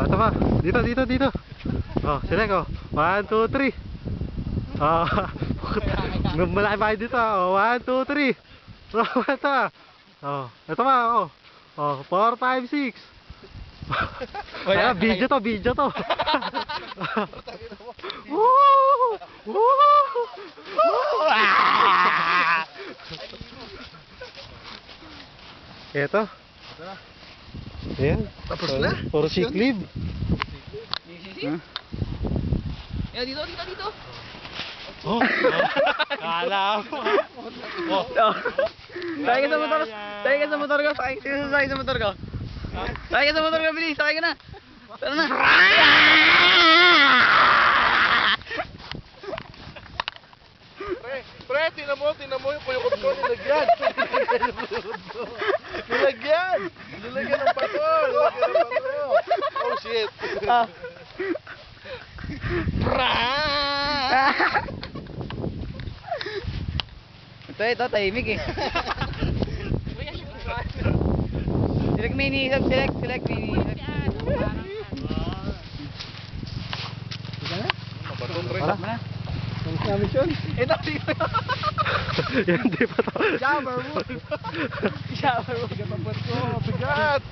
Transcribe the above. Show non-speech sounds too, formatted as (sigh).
Oh, ito pa. Dito, dito, dito. Oh, select oh. One, two, three. Oh, (laughs) malaki pa dito. Oh, one, two, three. (laughs) Oh, ito. Oh, ito pa. Oh, oh four, five, six. (laughs) Ayan, video to, video to. Woo! Woo! Ah! Ito. Ayan. Tapos na? Puro sick leave. Sisi? Yan, dito, dito, dito. Oh, kala mo. Oh. Sakay ka sa motor. Sakay ka sa motor ko. Sakay, sakay sa motor ko? Sakay ka sa motor ko, bilis. Sakay ka na. Tara na. Pre, pre, tinan mo, tinan mo yung kuyukot ko, (laughs) nilagyan. nilagyan. Nilagyan. Oh, Ah. Ito, ito, tahimik eh. Select mini, select, select mini. Batong, pre. Wala. Ito, dito. Yan, di pa to. Shower mo. Bigat.